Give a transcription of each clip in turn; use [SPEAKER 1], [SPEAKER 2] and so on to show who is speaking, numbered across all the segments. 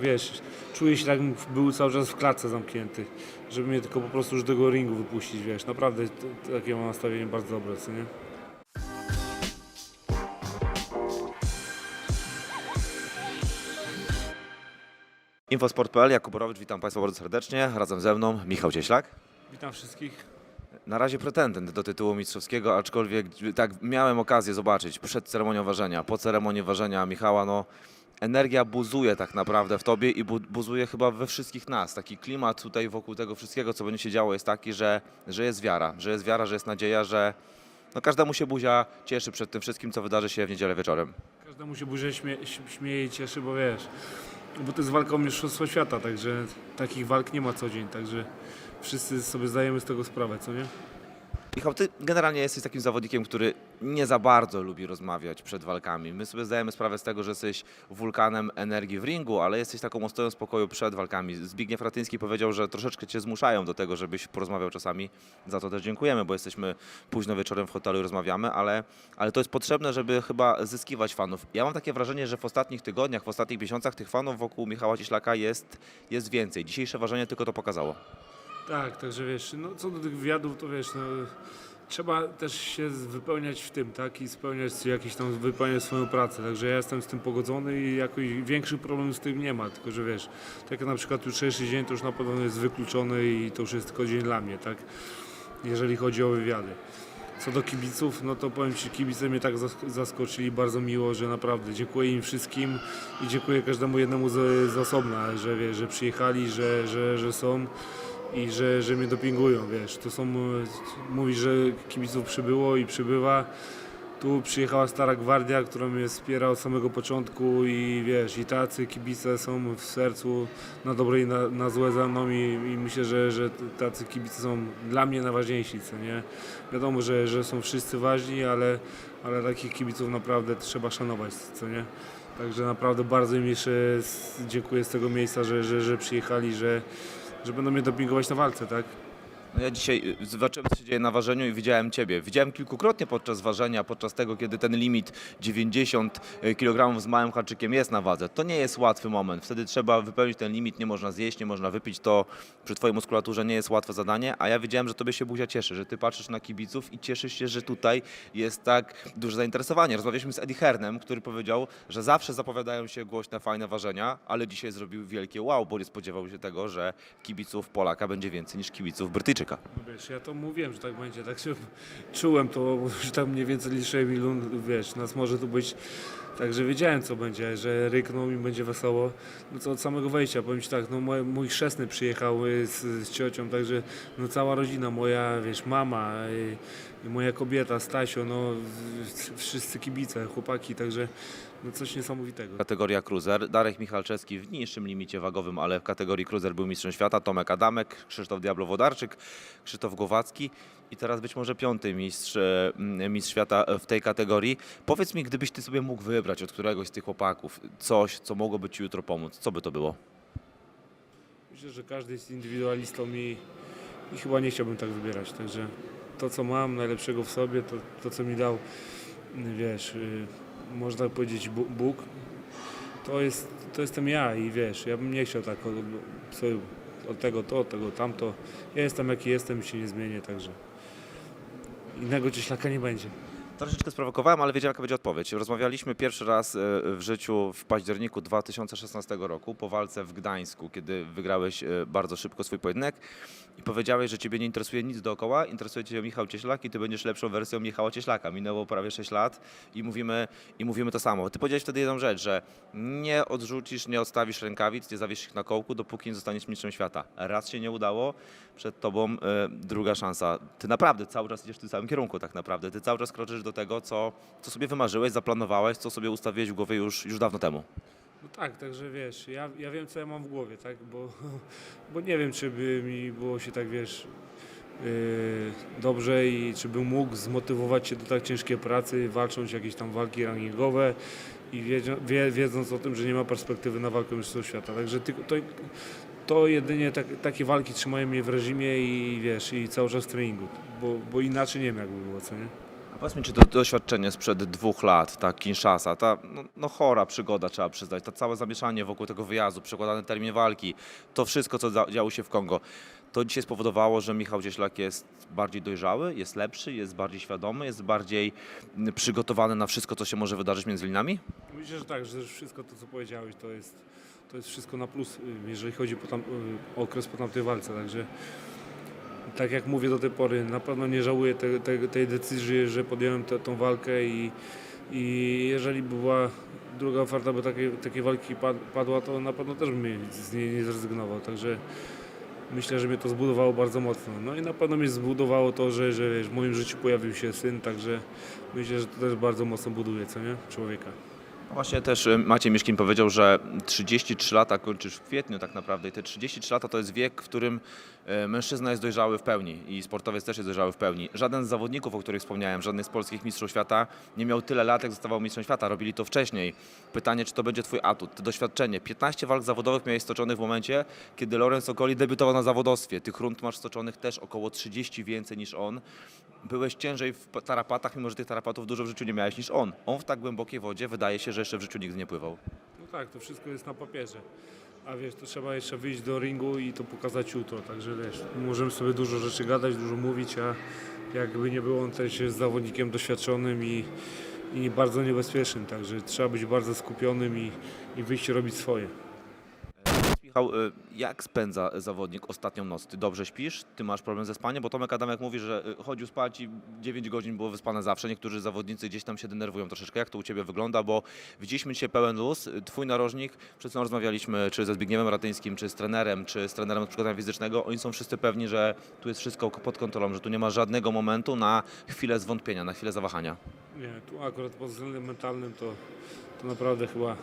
[SPEAKER 1] Wiesz, czuję się tak, jakbym był cały czas w klatce zamknięty, żeby mnie tylko po prostu już do tego ringu wypuścić, wiesz, naprawdę takie mam nastawienie bardzo dobre, co nie?
[SPEAKER 2] Infosport.pl, Jakub Borowicz, witam Państwa bardzo serdecznie. Razem ze mną Michał Cieślak.
[SPEAKER 1] Witam wszystkich.
[SPEAKER 2] Na razie pretendent do tytułu mistrzowskiego, aczkolwiek tak miałem okazję zobaczyć przed ceremonią ważenia, po ceremonii ważenia Michała, no energia buzuje tak naprawdę w Tobie i bu- buzuje chyba we wszystkich nas. Taki klimat tutaj wokół tego wszystkiego, co będzie się działo jest taki, że, że jest wiara, że jest wiara, że jest nadzieja, że no każdemu się buzia cieszy przed tym wszystkim, co wydarzy się w niedzielę wieczorem.
[SPEAKER 1] Każdemu się buzie śmie śmieje i cieszy, bo wiesz, bo to jest walka o mistrzostwo świata, także takich walk nie ma co dzień, także wszyscy sobie zdajemy z tego sprawę, co nie?
[SPEAKER 2] Michał, ty generalnie jesteś takim zawodnikiem, który nie za bardzo lubi rozmawiać przed walkami. My sobie zdajemy sprawę z tego, że jesteś wulkanem energii w ringu, ale jesteś taką ostoją spokoju przed walkami. Zbigniew Ratyński powiedział, że troszeczkę cię zmuszają do tego, żebyś porozmawiał czasami. Za to też dziękujemy, bo jesteśmy późno wieczorem w hotelu i rozmawiamy, ale, ale to jest potrzebne, żeby chyba zyskiwać fanów. Ja mam takie wrażenie, że w ostatnich tygodniach, w ostatnich miesiącach tych fanów wokół Michała Cieślaka jest, jest więcej. Dzisiejsze ważenie tylko to pokazało.
[SPEAKER 1] Tak, także wiesz, no co do tych wywiadów, to wiesz, no trzeba też się wypełniać w tym, tak, i spełniać jakieś tam, wypełniać swoją pracę, także ja jestem z tym pogodzony i jakoś większych problemów z tym nie ma, tylko że wiesz, tak jak na przykład jutrzejszy dzień to już na pewno jest wykluczony i to już jest tylko dzień dla mnie, tak, jeżeli chodzi o wywiady. Co do kibiców, no to powiem Ci, kibice mnie tak zask- zaskoczyli bardzo miło, że naprawdę dziękuję im wszystkim i dziękuję każdemu jednemu z, z osobna, że wiesz, że przyjechali, że, że, że są i że, że mnie dopingują, wiesz. To są, e, mówi, że kibiców przybyło i przybywa. Tu przyjechała Stara Gwardia, która mnie wspiera od samego początku i wiesz, i tacy kibice są w sercu na dobre i na, na złe za mną i, i myślę, że, że tacy kibice są dla mnie najważniejsi, co nie? Wiadomo, że, że są wszyscy ważni, ale, ale takich kibiców naprawdę trzeba szanować, co nie? Także naprawdę bardzo im jeszcze dziękuję z tego miejsca, że, że, że przyjechali, że, że będą mnie dopingować na walce, tak?
[SPEAKER 2] No ja dzisiaj y, zobaczyłem, co się dzieje na ważeniu i widziałem Ciebie. Widziałem kilkukrotnie podczas ważenia, podczas tego, kiedy ten limit 90 kg z małym haczykiem jest na wadze. To nie jest łatwy moment. Wtedy trzeba wypełnić ten limit, nie można zjeść, nie można wypić. To przy Twojej muskulaturze nie jest łatwe zadanie, a ja widziałem, że Tobie się buzia cieszy, że Ty patrzysz na kibiców i cieszysz się, że tutaj jest tak duże zainteresowanie. Rozmawialiśmy z Eddie Hernem, który powiedział, że zawsze zapowiadają się głośne, fajne ważenia, ale dzisiaj zrobił wielkie wow, bo nie spodziewał się tego, że kibiców Polaka będzie więcej niż kibiców Brytyjczyka.
[SPEAKER 1] No wiesz, ja to mówiłem, że tak będzie, tak się czułem to, że tak mniej więcej liczyłem ilu, wiesz, nas może tu być, także wiedziałem co będzie, że rykną i będzie wesoło, no to od samego wejścia, powiem Ci tak, no mój, mój chrzestny przyjechał y, z, z ciocią, także no cała rodzina, moja, wiesz, mama, y, i moja kobieta, Stasio, no wszyscy kibice, chłopaki, także no coś niesamowitego.
[SPEAKER 2] Kategoria cruiser. Darek Michalczewski w niższym limicie wagowym, ale w kategorii cruiser był mistrzem świata. Tomek Adamek, Krzysztof Diablo-Wodarczyk, Krzysztof Głowacki i teraz być może piąty mistrz, e, mistrz świata w tej kategorii. Powiedz mi, gdybyś ty sobie mógł wybrać od któregoś z tych chłopaków coś, co mogłoby ci jutro pomóc, co by to było?
[SPEAKER 1] Myślę, że każdy jest indywidualistą i, i chyba nie chciałbym tak wybierać. Także to, co mam najlepszego w sobie, to, to co mi dał, wiesz, y, można powiedzieć Bóg, to, jest, to jestem ja i wiesz, ja bym nie chciał tak od, sobie od tego to, od tego tamto. Ja jestem jaki jestem i się nie zmienię, także innego cieślaka nie będzie.
[SPEAKER 2] Troszeczkę sprowokowałem, ale wiedziałem, jaka będzie odpowiedź. Rozmawialiśmy pierwszy raz e, w życiu w październiku 2016 roku po walce w Gdańsku, kiedy wygrałeś e, bardzo szybko swój pojedynek i powiedziałeś, że ciebie nie interesuje nic dookoła, interesuje cię Michał Cieślak i ty będziesz lepszą wersją Michała Cieślaka. Minęło prawie 6 lat i mówimy, i mówimy to samo. Ty powiedziałeś wtedy jedną rzecz, że nie odrzucisz, nie odstawisz rękawic, nie zawiesisz ich na kołku, dopóki nie zostaniesz mistrzem świata. Raz się nie udało, przed tobą e, druga szansa. Ty naprawdę cały czas idziesz w tym samym kierunku tak naprawdę. Ty cały czas kroczysz do tego, co, co sobie wymarzyłeś, zaplanowałeś, co sobie ustawiłeś w głowie już, już dawno temu.
[SPEAKER 1] No tak, także wiesz, ja, ja wiem co ja mam w głowie, tak, bo, bo nie wiem czy by mi było się tak, wiesz, yy, dobrze i czy bym mógł zmotywować się do tak ciężkiej pracy, walcząc jakieś tam walki rankingowe i wiedzia, wie, wiedząc o tym, że nie ma perspektywy na walkę mistrzostw świata, także tylko to, to jedynie tak, takie walki trzymają mnie w reżimie i wiesz, i cały czas w treningu, bo, bo inaczej nie wiem jakby było, co nie?
[SPEAKER 2] Powiedz mi, czy to doświadczenie sprzed dwóch lat, ta Kinshasa, ta no, no chora przygoda trzeba przyznać, to całe zamieszanie wokół tego wyjazdu, przekładany termin walki, to wszystko, co działo się w Kongo, to dzisiaj spowodowało, że Michał Cieślak jest bardziej dojrzały, jest lepszy, jest bardziej świadomy, jest bardziej mm, przygotowany na wszystko, co się może wydarzyć między linami?
[SPEAKER 1] Myślę, że tak, że wszystko to, co powiedziałeś, to jest, to jest wszystko na plus, y, jeżeli chodzi tam, y, o okres po tamtej walce. Także tak jak mówię do tej pory, na pewno nie żałuję te, te, tej decyzji, że podjąłem tę tą walkę i, i jeżeli by była druga oferta, by takiej, takiej walki pad- padła, to na pewno też bym z niej nie zrezygnował. Także myślę, że mnie to zbudowało bardzo mocno. No i na pewno mnie zbudowało to, że, że wiesz, w moim życiu pojawił się syn, także myślę, że to też bardzo mocno buduje, co nie? Człowieka.
[SPEAKER 2] No Właśnie też y, Maciej Miszkin powiedział, że 33 lata kończysz w kwietniu tak naprawdę i te 33 lata to jest wiek, w którym mężczyzna jest dojrzały w pełni i sportowiec też jest dojrzały w pełni. Żaden z zawodników, o których wspomniałem, żaden z polskich mistrzów świata nie miał tyle lat, jak zostawał mistrzem świata. Robili to wcześniej. Pytanie, czy to będzie twój atut, doświadczenie. 15 walk zawodowych miałeś stoczonych w momencie, kiedy Lorenz Okoli debiutował na zawodowstwie. Tych rund masz stoczonych też około 30 więcej niż on. Byłeś ciężej w tarapatach, mimo że tych tarapatów dużo w życiu nie miałeś niż on. On w tak głębokiej wodzie wydaje się, że jeszcze w życiu nigdy nie pływał.
[SPEAKER 1] No tak, to wszystko jest na papierze. A wiesz, to trzeba jeszcze wyjść do ringu i to pokazać jutro. Także wiesz, możemy sobie dużo rzeczy gadać, dużo mówić, a jakby nie było, on też jest zawodnikiem doświadczonym i, i bardzo niebezpiecznym. Także trzeba być bardzo skupionym i, i wyjść robić swoje.
[SPEAKER 2] Michał, y, jak spędza zawodnik ostatnią noc? Ty dobrze śpisz? Ty masz problem ze spaniem? Bo Tomek Adamek mówi, że y, chodził spać i 9 godzin było wyspane zawsze. Niektórzy zawodnicy gdzieś tam się denerwują troszeczkę. Jak to u Ciebie wygląda? Bo widzieliśmy dzisiaj pełen luz. Y, Twój narożnik, przed chwilą rozmawialiśmy czy ze Zbigniewem Ratyńskim, czy z trenerem, czy z trenerem od przygotowania fizycznego. Oni są wszyscy pewni, że tu jest wszystko pod kontrolą, że tu nie ma żadnego momentu na chwilę zwątpienia, na chwilę zawahania.
[SPEAKER 1] Nie, tu akurat pod względem mentalnym to, to naprawdę chyba,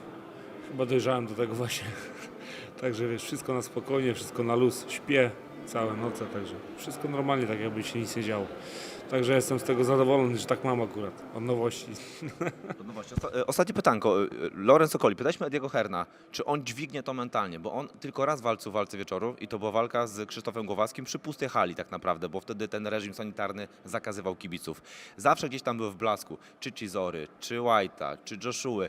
[SPEAKER 1] chyba dojrzałem do tego właśnie. Także wiesz, wszystko na spokojnie, wszystko na luz. Śpię całe noce, także wszystko normalnie, tak jakby się nic nie działo. Także jestem z tego zadowolony, że tak mam akurat, od nowości.
[SPEAKER 2] No właśnie, osta- e, ostatnie pytanko. E, Lorenz Okoli, pytaliśmy Ediego Herna, czy on dźwignie to mentalnie, bo on tylko raz walczył w walce wieczoru i to była walka z Krzysztofem Głowackim przy pustej hali tak naprawdę, bo wtedy ten reżim sanitarny zakazywał kibiców. Zawsze gdzieś tam był w blasku, czy Cizory, czy White'a, czy Joshua.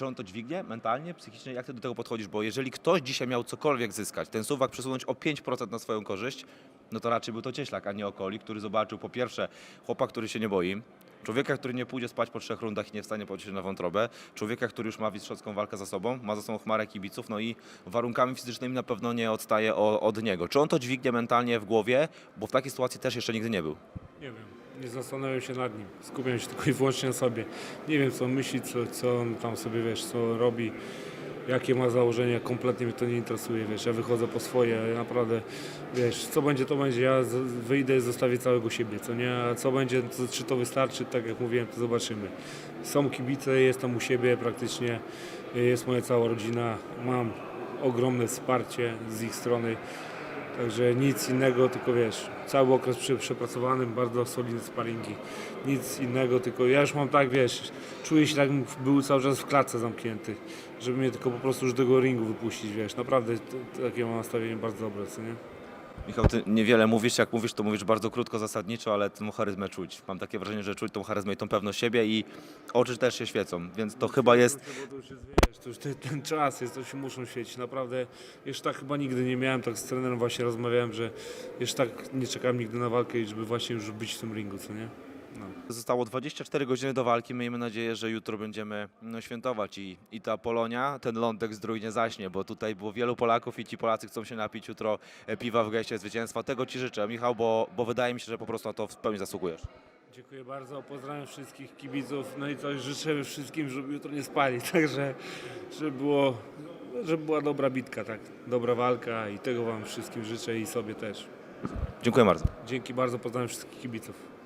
[SPEAKER 2] Czy on to dźwignie mentalnie, psychicznie? Jak ty do tego podchodzisz? Bo jeżeli ktoś dzisiaj miał cokolwiek zyskać, ten suwak przesunąć o 5% na swoją korzyść, no to raczej był to Cieślak, a nie Okoli, który zobaczył po pierwsze chłopa, który się nie boi, człowieka, który nie pójdzie spać po trzech rundach i nie wstanie pocić się na wątrobę, człowieka, który już ma mistrzowską walkę za sobą, ma za sobą chmarę kibiców, no i warunkami fizycznymi na pewno nie odstaje od niego. Czy on to dźwignie mentalnie w głowie? Bo w takiej sytuacji też jeszcze nigdy nie był.
[SPEAKER 1] Nie wiem, nie zastanawiam się nad nim. Skupiam się tylko i wyłącznie na sobie. Nie wiem, co myśli, co, co on tam sobie, wiesz, co robi, jakie ma założenia, kompletnie mnie to nie interesuje, wiesz, ja wychodzę po swoje, naprawdę, wiesz, co będzie, to będzie, ja wyjdę i zostawię całego siebie, co nie, a co będzie, to, czy to wystarczy, tak jak mówiłem, to zobaczymy. Są kibice, jestem u siebie praktycznie, jest moja cała rodzina, mam ogromne wsparcie z ich strony, Także nic innego, tylko wiesz, cały okres przepracowany, bardzo solidne sparingi. Nic innego, tylko ja już mam tak, wiesz, czuję się tak, był cały czas w klatce zamknięty, żeby mnie tylko po prostu już do tego ringu wypuścić, wiesz, naprawdę takie mam nastawienie bardzo dobre, co nie?
[SPEAKER 2] Michał, ty niewiele mówisz, jak mówisz, to mówisz bardzo krótko, zasadniczo, ale tą charyzmę czuć. Mam takie wrażenie, że czuć tą charyzmę i tą pewność siebie i oczy też się świecą, więc to chyba jest...
[SPEAKER 1] To już ten, ten czas jest, to się muszą świecić, naprawdę, jeszcze tak chyba nigdy nie miałem, tak z trenerem właśnie rozmawiałem, że jeszcze tak nie czekałem nigdy na walkę żeby właśnie już być w tym ringu, co nie? No.
[SPEAKER 2] Zostało 24 godziny do walki. Miejmy nadzieję, że jutro będziemy no, świętować i, i ta Polonia, ten lądek zdrój nie zaśnie, bo tutaj było wielu Polaków i ci Polacy chcą się napić jutro e, piwa w geście zwycięstwa. Tego Ci życzę, Michał, bo, bo wydaje mi się, że po prostu na to w pełni zasługujesz.
[SPEAKER 1] Dziękuję bardzo, pozdrawiam wszystkich kibiców, no i coś życzę wszystkim, żeby jutro nie spali, także żeby było, żeby była dobra bitka, tak, dobra walka i tego Wam wszystkim życzę i sobie też.
[SPEAKER 2] Dziękuję bardzo.
[SPEAKER 1] Dzięki bardzo, pozdrawiam wszystkich kibiców.